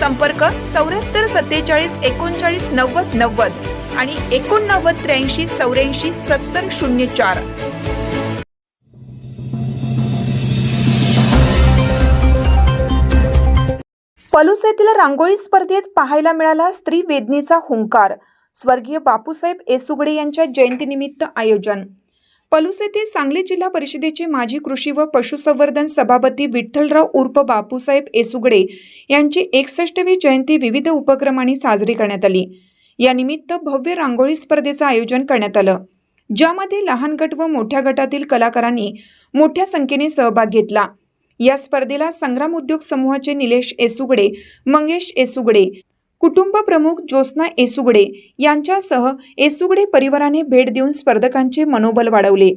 संपर्क चौऱ्याहत्तर सत्तेचाळीस एकोणचाळीस नव्वद नव्वद आणि एकोणनव्वद त्र्याऐंशी चौऱ्याऐंशी सत्तर शून्य चार. पलूस येथील रांगोळी स्पर्धेत पाहायला मिळाला स्त्री वेदनेचा हुंकार. स्वर्गीय बापूसाहेब एसुगडे यांच्या जयंतीनिमित्त आयोजन. पलूस येथे सांगली जिल्हा परिषदेचे माजी कृषी व पशुसंवर्धन सभापती विठ्ठलराव उर्फ बापूसाहेब एसुगडे यांची एकसष्टवी जयंती विविध उपक्रमांनी साजरी करण्यात आली. यानिमित्त भव्य रांगोळी स्पर्धेचं आयोजन करण्यात आलं. ज्यामध्ये लहान गट व मोठ्या गटातील कलाकारांनी मोठ्या संख्येने सहभाग घेतला. या स्पर्धेला संग्राम उद्योग समूहाचे निलेश येसुगडे मंगेश एसुगडे कुटुंब प्रमुख ज्योत्स्ना एसुगडे यांच्यासह एसुगडे परिवाराने भेट देऊन स्पर्धकांचे मनोबल वाढवले.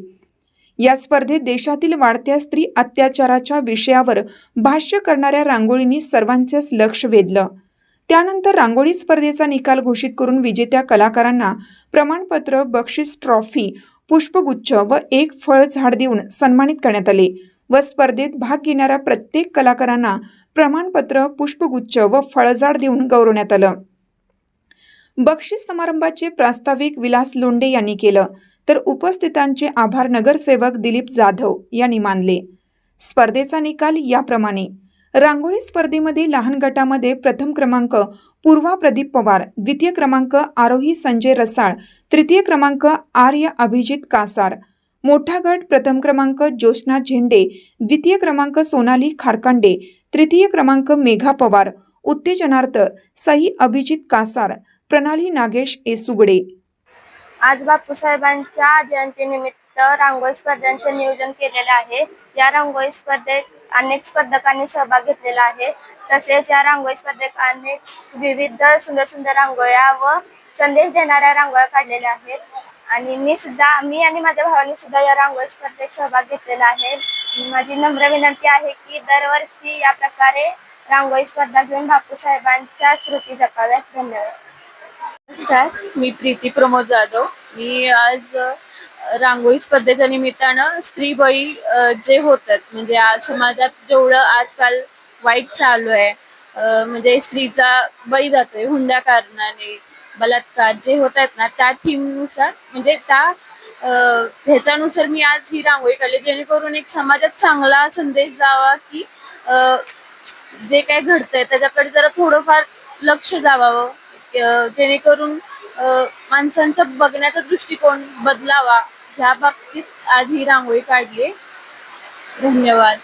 या स्पर्धेत देशातील वाढत्या स्त्री अत्याचाराच्या विषयावर भाष्य करणाऱ्या रांगोळींनी सर्वांचेच लक्ष वेधलं. त्यानंतर रांगोळी स्पर्धेचा निकाल घोषित करून विजेत्या कलाकारांना प्रमाणपत्र बक्षीस ट्रॉफी पुष्पगुच्छ व एक फळ झाड देऊन सन्मानित करण्यात आले. व स्पर्धेत भाग घेणाऱ्या प्रत्येक कलाकारांना प्रमाणपत्र पुष्पगुच्छ व फळझाड देऊन गौरवण्यात आलं. बक्षीस समारंभाचे प्रास्ताविक विलास लोंडे यांनी केलं तर उपस्थितांचे आभार नगरसेवक दिलीप जाधव यांनी मानले. स्पर्धेचा निकाल याप्रमाणे. रांगोळी स्पर्धेमध्ये लहान गटामध्ये प्रथम क्रमांक पूर्वा प्रदीप पवार द्वितीय क्रमांक आरोही संजय रसाळ तृतीय क्रमांक आर्य अभिजित कासार मोठा गट प्रथम क्रमांक ज्योत्स्ना झेंडे द्वितीय क्रमांक सोनाली खारकांडे तृतीय क्रमांक मेघा पवार उत्तेजनार्थ सई अभिजित कासार प्रणाली नागेश एसुगडे. आज बापूसाहेबांच्या जयंतीनिमित्त रांगोळी स्पर्धांचे नियोजन केलेले आहे. या रांगोळी स्पर्धेत अनेक स्पर्धकांनी सहभाग घेतलेला आहे. तसेच या रांगोळी स्पर्धेत अनेक विविध सुंदर सुंदर रांगोळ्या व संदेश देणाऱ्या रांगोळ्या काढलेल्या आहेत. आणि मी सुद्धा मी आणि माझ्या भावाने सुद्धा या रांगोळी स्पर्धेत सहभाग घेतलेला आहे. माझी नम्र विनंती आहे की दरवर्षी या प्रकारे रांगोळी स्पर्धा घेऊन बापूसाहेबांच्या स्मृती जपाव्यात. धन्यवाद. नमस्कार मी प्रीती प्रमोद जाधव. मी आज रांगोळी स्पर्धेच्या निमित्तानं स्त्री बळी जे होतात म्हणजे आज समाजात जेवढं आजकाल वाईट चालू आहे म्हणजे स्त्रीचा बळी जातोय हुंड्या कारणाने बलात्कार जे होत आहेत ना त्या थीमनुसार म्हणजे त्या ह्याच्यानुसार मी आज ही रांगोळी काढली जेणेकरून एक समाजात चांगला संदेश जावा की जे काय घडतंय त्याच्याकडे जरा थोडंफार लक्ष जावावं जेणेकरून माणसांचा बघण्याचा दृष्टिकोन बदलावा. ह्या बाबतीत आज ही रांगोळी काढली धन्यवाद.